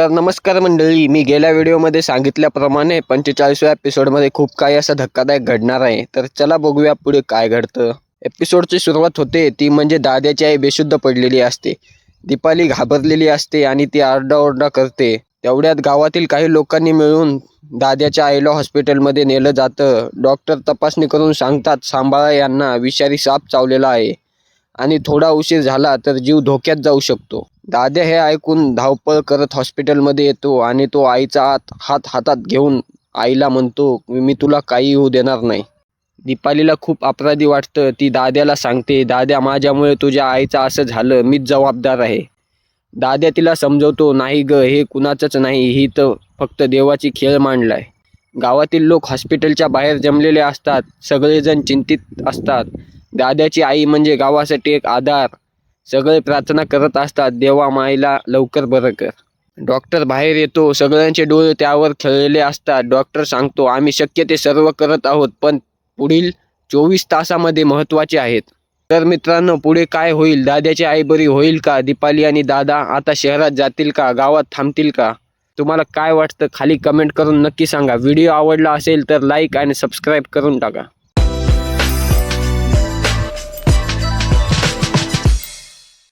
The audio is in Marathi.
तर नमस्कार मंडळी मी गेल्या व्हिडिओमध्ये सांगितल्याप्रमाणे पंचेचाळीसव्या एपिसोडमध्ये खूप काही असं धक्कादायक घडणार आहे. तर चला बघूया पुढे काय घडतं. एपिसोडची सुरुवात होते ती म्हणजे दाद्याची आई बेशुद्ध पडलेली असते. दीपाली घाबरलेली असते आणि ती आरडाओरडा करते. तेवढ्यात गावातील काही लोकांनी मिळून दाद्याच्या आईला हॉस्पिटलमध्ये नेलं जातं. डॉक्टर तपासणी करून सांगतात सांभाळा यांना विषारी साप चावलेला आहे. आणि थोडा उशीर झाला तर जीव धोक्यात जाऊ शकतो. दाद्या हे ऐकून धावपळ करत हॉस्पिटलमध्ये येतो आणि तो आईचा हात हात हातात घेऊन आईला म्हणतो मी तुला काही होऊ देणार नाही. दीपालीला खूप अपराधी वाटतं. ती दाद्याला सांगते दाद्या माझ्यामुळे तुझ्या आईचं असं झालं. मीच जबाबदार आहे. दाद्या तिला समजवतो नाही ग हे कुणाचंच नाही. ही तर फक्त देवाची खेळ मांडलाय. गावातील लोक हॉस्पिटलच्या बाहेर जमलेले असतात. सगळेजण चिंतित असतात. दादाची आई म्हणजे गावासाठी एक आधार. सगळे प्रार्थना करत असतात देवा माईला लवकर बरं कर. डॉक्टर बाहेर येतो सगळ्यांचे डोळे त्यावर खेळलेले असतात. डॉक्टर सांगतो आम्ही शक्य ते सर्व करत आहोत पण पुढील चोवीस तासामध्ये महत्त्वाचे आहेत. तर मित्रांनो पुढे काय होईल? दाद्याची आई बरी होईल का? दीपाली आणि दादा आता शहरात जातील का? गावात थांबतील का? तुम्हाला काय वाटतं खाली कमेंट करून नक्की सांगा. व्हिडिओ आवडला असेल तर लाईक आणि सबस्क्राईब करून टाका.